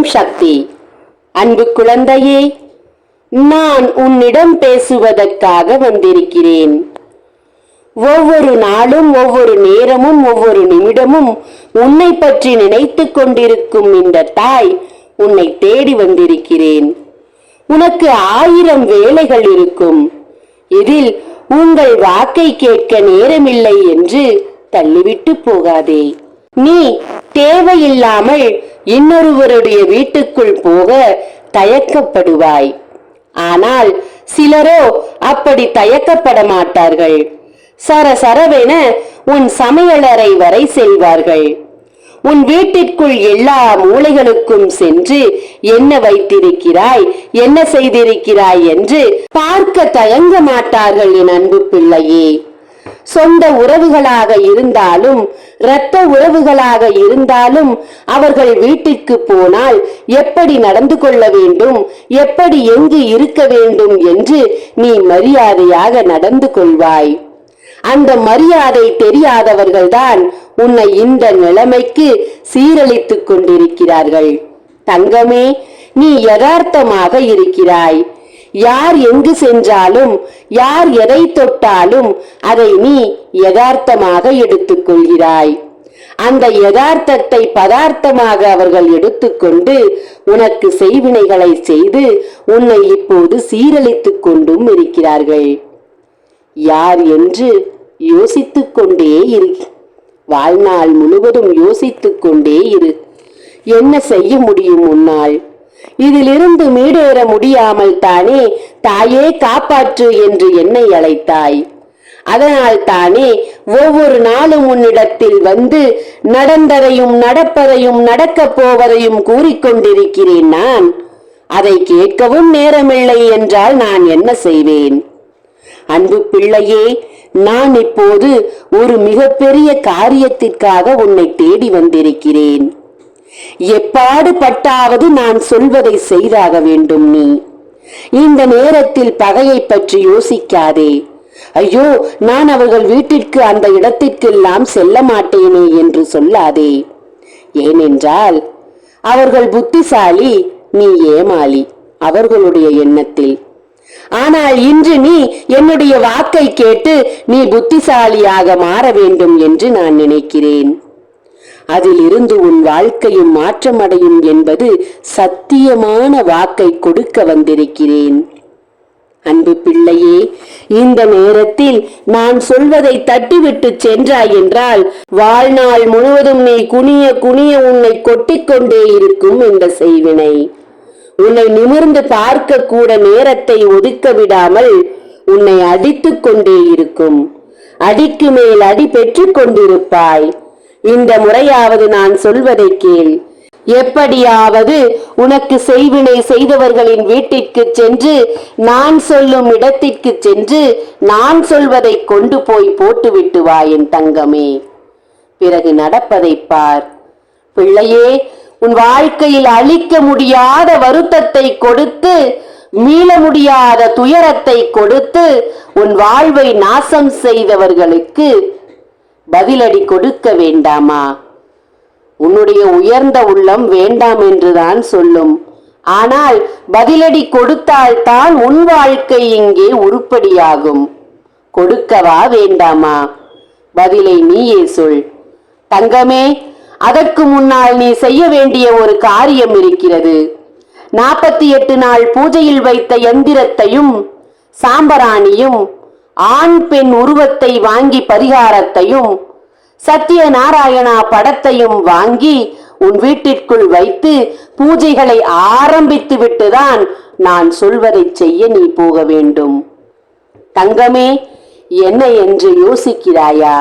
ஓம் சக்தி. அன்பு குழந்தையே நான் உன்னிடம் பேசுவதற்காக வந்திருக்கிறேன். ஒவ்வொரு நாளும் ஒவ்வொரு நேரமும் ஒவ்வொரு நிமிடமும் உன்னை பற்றி நினைத்துக் கொண்டிருக்கும் இந்த தாய் உன்னை தேடி வந்திருக்கிறேன். உனக்கு ஆயிரம் வேலைகள் இருக்கும். இதில் உங்கள் வாக்கை கேட்க நேரமில்லை என்று தள்ளிவிட்டு போகாதே. நீ தேவையில்லாமல் இன்னொருவருடைய வீட்டுக்குள் போக தயக்கப்படுவாய். ஆனால் சிலரோ அப்படி தயக்கப்பட மாட்டார்கள் சரசரவென உன் சமையலறை வரை செல்வார்கள். உன் வீட்டிற்குள் எல்லா மூளைகளுக்கும் சென்று என்ன வைத்திருக்கிறாய் என்ன செய்திருக்கிறாய் என்று பார்க்க தயங்க மாட்டார்கள் என் அன்பு பிள்ளையே. சொந்த உறவுகளாக இருந்தாலும் இரத்த உறவுகளாக இருந்தாலும் அவர்கள் வீட்டிற்கு போனால் எப்படி நடந்து கொள்ள வேண்டும் எப்படி எங்கு இருக்க வேண்டும் என்று நீ மரியாதையாக நடந்து கொள்வாய். அந்த மரியாதை தெரியாதவர்கள்தான் உன்னை இந்த நிலைமைக்கு சீரழித்துக் கொண்டிருக்கிறார்கள். தங்கமே நீ யதார்த்தமாக இருக்கிறாய். யார் எங்கு சென்றாலும் யார் எதை தொட்டாலும் அதை நீ யதார்த்தமாக எடுத்துக்கொள்கிறாய். அந்த யதார்த்தத்தை பதார்த்தமாக அவர்கள் எடுத்துக்கொண்டு உனக்கு செய்வினைகளை செய்து உன்னை இப்போது சீரழித்துக் கொண்டும் இருக்கிறார்கள். யார் என்று யோசித்துக் கொண்டே இரு. வாழ்நாள் முழுவதும் யோசித்துக் கொண்டே இரு. என்ன செய்ய முடியும் உன்னால்? இதிலிருந்து மீடேற முடியாமல் தானே தாயே காப்பாற்று என்று என்னை அழைத்தாய். அதனால் தானே ஒவ்வொரு நாளும் உன்னிடத்தில் வந்து நடந்ததையும் நடப்பதையும் நடக்கப் போவதையும் கூறிக்கொண்டிருக்கிறேன் நான். அதை கேட்கவும் நேரமில்லை என்றால் நான் என்ன செய்வேன்? அன்பு பிள்ளையே நான் இப்போது ஒரு மிகப்பெரிய காரியத்திற்காக உன்னை தேடி வந்திருக்கிறேன். எப்பாடு பட்டாவது நான் சொல்வதை செய்தாக வேண்டும் நீ. இந்த நேரத்தில் பகையை பற்றி யோசிக்காதே. ஐயோ நான் அவர்கள் வீட்டிற்கு அந்த இடத்திற்கெல்லாம் செல்ல மாட்டேனே என்று சொல்லாதே. ஏனென்றால் அவர்கள் புத்திசாலி நீ ஏமாளி அவர்களுடைய எண்ணத்தில். ஆனால் இன்று நீ என்னுடைய வாக்கை கேட்டு நீ புத்திசாலியாக மாற வேண்டும் என்று நான் நினைக்கிறேன். அதிலிருந்து உன் வாழ்க்கையும் மாற்றமடையும் என்பது சத்தியமான வாக்கை கொடுக்க வந்திருக்கிறேன். அன்பு பிள்ளையே இந்த நேரத்தில் நான் சொல்வதை தட்டிவிட்டு சென்றாய் என்றால் வாழ்நாள் முழுவதும் நீ குனிய குனிய உன்னை கொட்டிக்கொண்டே இருக்கும் இந்த செய்வினை. உன்னை நிமிர்ந்து பார்க்க கூட நேரத்தை ஒதுக்க விடாமல் உன்னை அடித்துக் கொண்டே இருக்கும். அடிக்கு மேல் அடி பெற்றுக் கொண்டிருப்பாய். இந்த முறையாவது நான் சொல்வதை கேள். எப்படியாவது உனக்கு செய்வினை செய்தவர்களின் வீட்டிற்கு சென்று நான் சொல்லும் இடத்திற்கு சென்று நான் சொல்வதை கொண்டு போய் போட்டுவிட்டு வா என் தங்கமே. பிறகு நடப்பதை பார். பிள்ளையே உன் வாழ்க்கையில் அழிக்க முடியாத வருத்தத்தை கொடுத்து மீள முடியாத துயரத்தை கொடுத்து உன் வாழ்வை நாசம் செய்தவர்களுக்கு பதிலடி கொடுக்க வேண்டாமா? உன்னுடைய உயர்ந்த உள்ளம் வேண்டாம் என்றுதான் சொல்லும். ஆனால் பதிலடி கொடுத்தால்தான் உன் வாழ்க்கை இங்கே உருப்படியாகும். கொடுக்கவா வேண்டாமா? பதிலை நீயே சொல். தங்கமே அதற்கு முன்னால் நீ செய்ய வேண்டிய ஒரு காரியம் இருக்கிறது. நாற்பத்தி எட்டு நாள் பூஜையில் வைத்த எந்திரத்தையும் சாம்பராணியும் ஆண் பெண் உருவத்தை வாங்கி பரிகாரத்தையும் சத்யநாராயணா படத்தையும் வாங்கி உன் வீட்டிற்குள் வைத்து பூஜைகளை ஆரம்பித்து விட்டுதான் நான் சொல்வதை செய்ய நீ போக வேண்டும். தங்கமே என்ன என்று யோசிக்கிறாயா?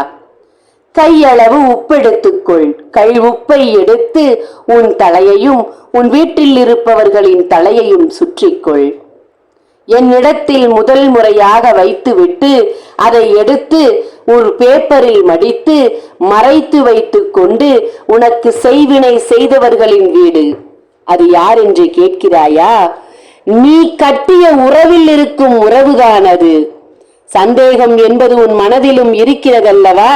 கையளவு உப்பெடுத்துக்கொள் கை உப்பை எடுத்து உன் தலையையும் உன் வீட்டில் இருப்பவர்களின் தலையையும் சுற்றிக்கொள். என்னிடத்தில் முதல் முறையாக வைத்துவிட்டு அதை எடுத்து ஒரு பேப்பரில் மடித்து மறைத்து வைத்துக் கொண்டு உனக்கு செய்வினை செய்தவர்களின் வீடு. அது யார் என்று கேட்கிறாயா? நீ கட்டிய உறவில் இருக்கும் உறவுதான் அது சந்தேகம் என்பது உன் மனதிலும் இருக்கிறதல்லவா?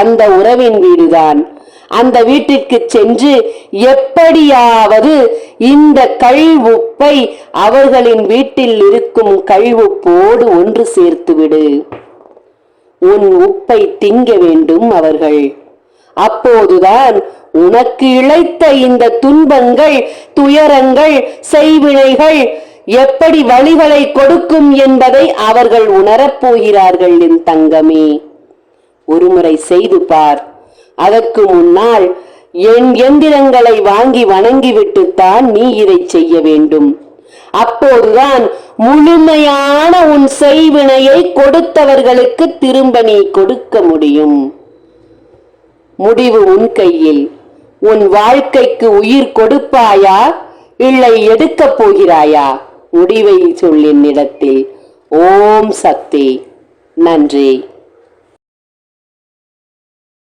அந்த உறவின் வீடுதான். அந்த வீட்டிற்கு சென்று எப்படியாவது இந்த கழிவுப்பை அவர்களின் வீட்டில் இருக்கும் கழிவுப்போடு ஒன்று சேர்த்துவிடு. உன் உப்பை திங்க வேண்டும் அவர்கள். அப்போதுதான் உனக்கு இழைத்த இந்த துன்பங்கள் துயரங்கள் செய்வினைகள் எப்படி வழிகளை கொடுக்கும் என்பதை அவர்கள் உணரப் போகிறார்கள் என் தங்கமே. ஒருமுறை செய்து பார். அதற்கு முன்னால் என் எந்திரங்களை வாங்கி வணங்கிவிட்டுத்தான் நீ இதை செய்ய வேண்டும். அப்போதுதான் முழுமையான உன் செய்வினையை கொடுத்தவர்களுக்கு திரும்ப நீ கொடுக்க முடியும். முடிவு உன் கையில். உன் வாழ்க்கைக்கு உயிர் கொடுப்பாயா? இல்லை எடுக்கப் போகிறாயா? முடிவை சொல்லின் இடத்தில். ஓம் சக்தி. நன்றி.